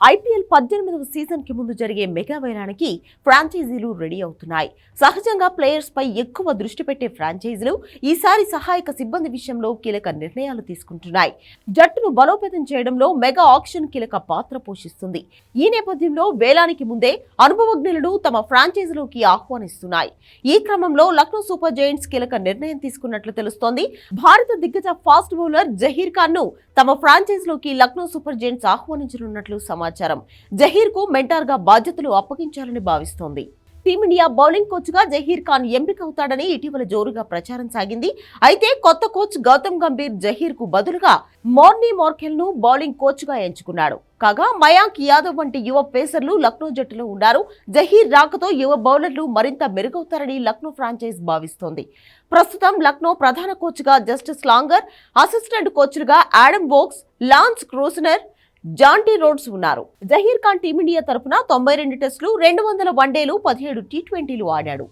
IPL పద్దెనిమిదవ సీజన్కి ముందు జరిగే మెగా వైరానికి ఫ్రాంచైజీలు రెడీ అవుతున్నాయి. సహజంగా ప్లేయర్స్ పై ఎక్కువ దృష్టి పెట్టే ఫ్రాంచైజీలు ఈసారి సహాయక సిబ్బంది విషయంలో కీలక నిర్ణయాలు తీసుకుంటున్నాయి. జట్టును బలోపేతం చేయడంలో మెగా ఆక్షన్ కీలక పాత్ర పోషిస్తుంది. ఈ నేపథ్యంలో వేలానికి ముందే అనుభవజ్ఞులను తమ ఫ్రాంచైజీలోకి ఆహ్వానిస్తున్నాయి. ఈ క్రమంలో లక్నో సూపర్ జైంట్స్ కీలక నిర్ణయం తీసుకున్నట్లు తెలుస్తోంది. భారత దిగ్గజ ఫాస్ట్ బౌలర్ జహీర్ ఖాన్ను తమ ఫ్రాంచైజీలోకి లక్నో సూపర్ జైంట్స్ ఆహ్వానించనున్నట్లు సమాచారం జహీర్కు మెంటార్గా బాధ్యతలు అప్పగించాలని భావిస్తోంది. టీమిండియా బౌలింగ్ కోచ్గా జహీర్ ఖాన్ ఎంపిక అవుతాడని ఇటీవల జోరుగా ప్రచారం సాగింది. అయితే కొత్త కోచ్ గౌతమ్ గంభీర్ జహీర్కు బదులుగా మోర్నీ మోర్కెల్ను బౌలింగ్ కోచ్గా ఎంచుకున్నాడు. కాగా మయాంక్ యాదవ్ వంటి యువ పేసర్లు లక్నో జట్టులో ఉన్నారు. జహీర్ రాకతో యువ బౌలర్లు మరింత మెరుగవుతారని లక్నో ఫ్రాంచైజ్ భావిస్తోంది. ప్రస్తుతం లక్నో ప్రధాన కోచ్గా Justin Langer assistant కోచ్లుగా Adam Voges Lance Klusener Jonty Rhodes ఉన్నారు. జహీర్ ఖాన్ టీమిండియా తరపున తొంభై రెండు టెస్టులు రెండు వందల వన్డేలు పదిహేడు టీ ట్వంటీలు ఆడాడు.